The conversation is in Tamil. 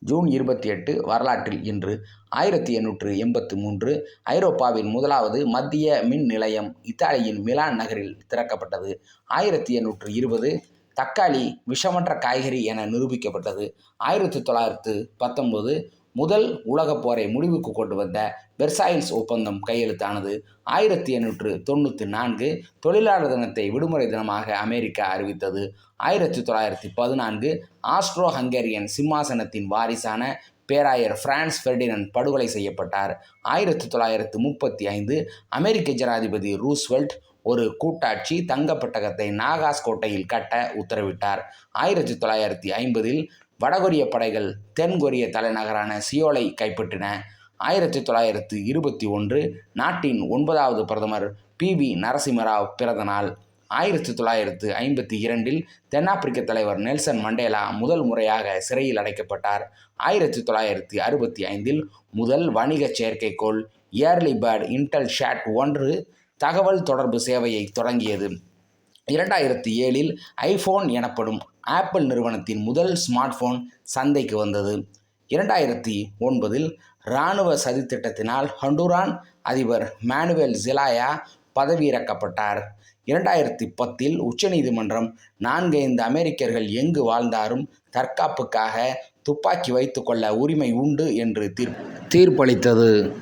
ஜூன் இருபத்தி எட்டு வரலாற்றில் இன்று ஆயிரத்தி எண்ணூற்று எண்பத்து மூன்று ஐரோப்பாவின் முதலாவது மத்திய மின் நிலையம் இத்தாலியின் மிலான் நகரில் திறக்கப்பட்டது. ஆயிரத்தி எண்ணூற்று இருபது தக்காளி விஷமற்ற காய்கறி என நிரூபிக்கப்பட்டது. ஆயிரத்தி தொள்ளாயிரத்து பத்தொன்பது முதல் உலகப் போரை முடிவுக்கு கொண்டு வந்த வெர்சாயில்ஸ் ஒப்பந்தம் கையெழுத்தானது ஆயிரத்தி எண்ணூற்று தொண்ணூற்றி நான்கு தொழிலாளர் தினத்தை விடுமுறை தினமாக அமெரிக்கா அறிவித்தது. ஆயிரத்தி தொள்ளாயிரத்தி பதினான்கு ஆஸ்ட்ரோ ஹங்கேரியன் சிம்மாசனத்தின் வாரிசான பேராயர் பிரான்ஸ் ஃபெர்டினண்ட் படுகொலை செய்யப்பட்டார். ஆயிரத்தி தொள்ளாயிரத்து முப்பத்தி ஐந்து அமெரிக்க ஜனாதிபதி ரூஸ்வெல்ட் ஒரு கூட்டாட்சி தங்கப்பட்டகத்தை நாகாஸ் கோட்டையில் கட்ட உத்தரவிட்டார். ஆயிரத்தி தொள்ளாயிரத்தி ஐம்பதில் வடகொரிய படைகள் தென் கொரிய தலைநகரான சியோலை கைப்பற்றின. ஆயிரத்தி தொள்ளாயிரத்து இருபத்தி ஒன்று நாட்டின் ஒன்பதாவது பிரதமர் பி வி நரசிம்மராவ் பிறந்த நாள். ஆயிரத்தி தொள்ளாயிரத்து ஐம்பத்தி இரண்டில் தென்னாப்பிரிக்க தலைவர் நெல்சன் மண்டேலா முதல் முறையாக சிறையில் அடைக்கப்பட்டார். ஆயிரத்தி தொள்ளாயிரத்தி அறுபத்தி ஐந்தில் முதல் வணிக செயற்கைக்கோள் ஏர்லி பேர்ட் இன்டல் ஷாட் ஒன்று தகவல் தொடர்பு சேவையை தொடங்கியது. இரண்டாயிரத்தி ஏழில் ஐஃபோன் எனப்படும் ஆப்பிள் நிறுவனத்தின் முதல் ஸ்மார்ட் ஃபோன் சந்தைக்கு வந்தது. இரண்டாயிரத்தி ஒன்பதில் இராணுவ சதித்திட்டத்தினால் ஹண்டுரான் அதிபர் மேனுவேல் ஜிலாயா பதவியிறக்கப்பட்டார். இரண்டாயிரத்தி பத்தில் உச்சநீதிமன்றம் நான்கைந்து அமெரிக்கர்கள் எங்கு வாழ்ந்தாலும் தற்காப்புக்காக துப்பாக்கி வைத்துக்கொள்ள உரிமை உண்டு என்று தீர்ப் தீர்ப்பளித்தது.